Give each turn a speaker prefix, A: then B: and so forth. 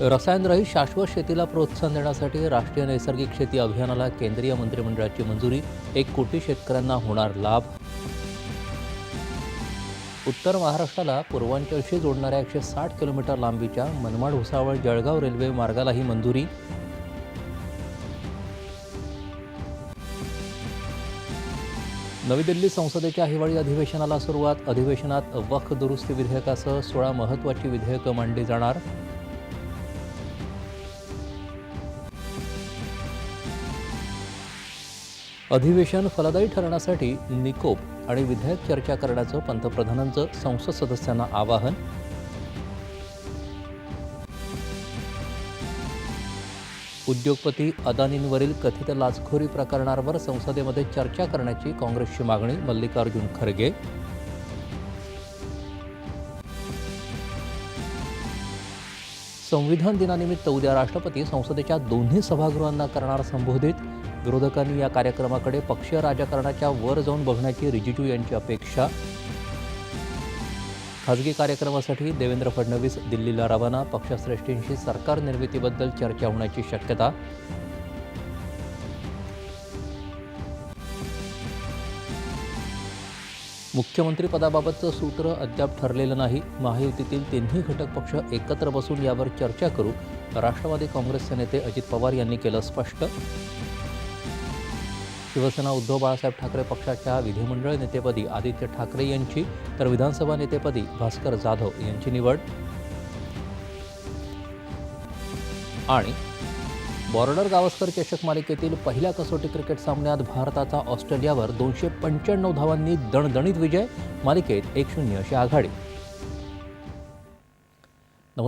A: रसायनरहित शाश्वत शेतीला प्रोत्साहन देण्यासाठी राष्ट्रीय नैसर्गिक शेती अभियानाला केंद्रीय मंत्रिमंडळाची मंजुरी. एक कोटी शेतकऱ्यांना होणार लाभ. उत्तर महाराष्ट्राला पूर्वांचलशी जोडणाऱ्या एकशे साठ किलोमीटर लांबीच्या मनमाड भुसावळ जळगाव रेल्वे मार्गालाही मंजुरी. नवी दिल्ली संसदेच्या हिवाळी अधिवेशनाला सुरुवात. अधिवेशनात वक्फ दुरुस्ती विधेयकासह सोळा महत्त्वाची विधेयकं मांडली जाणार. अधिवेशन फलदायी ठरण्यासाठी निकोप आणि विधेयक चर्चा करण्याचं पंतप्रधानांचं संसद सदस्यांना आवाहन. उद्योगपती अदानींवरील कथित लाचखोरी प्रकरणावर संसदेमध्ये चर्चा करण्याची काँग्रेसची मागणी मल्लिकार्जुन खरगे. संविधान दिनानिमित्त उद्या राष्ट्रपती संसदेच्या दोन्ही सभागृहांना करणार संबोधित. विरोधकांनी या कार्यक्रमाकडे पक्षीय राजकारणाच्या वर जाऊन बघण्याची रिजिजू यांची अपेक्षा. खासगी कार्यक्रमासाठी देवेंद्र फडणवीस दिल्लीला रवाना पक्षश्रेष्ठींशी सरकार निर्मितीबद्दल चर्चा होण्याची शक्यता. मुख्यमंत्रीपदाबाबतचं सूत्र अद्याप ठरलेलं नाही. महायुतीतील तिन्ही घटक पक्ष एकत्र बसून यावर चर्चा करू राष्ट्रवादी काँग्रेसचे नेते अजित पवार यांनी केलं स्पष्ट. शिवसेना उद्धव बाळासाहेब ठाकरे पक्षाच्या विधिमंडळ नेतेपदी आदित्य ठाकरे यांची तर विधानसभा नेतेपदी भास्कर जाधव यांची निवड. आणि बॉर्डर गावस्कर चषक मालिकेतील पहिल्या कसोटी क्रिकेट सामन्यात भारताचा ऑस्ट्रेलियावर दोनशे पंच्याण्णव धावांनी दणदणीत विजय मालिकेत एक शून्य अशी आघाडी.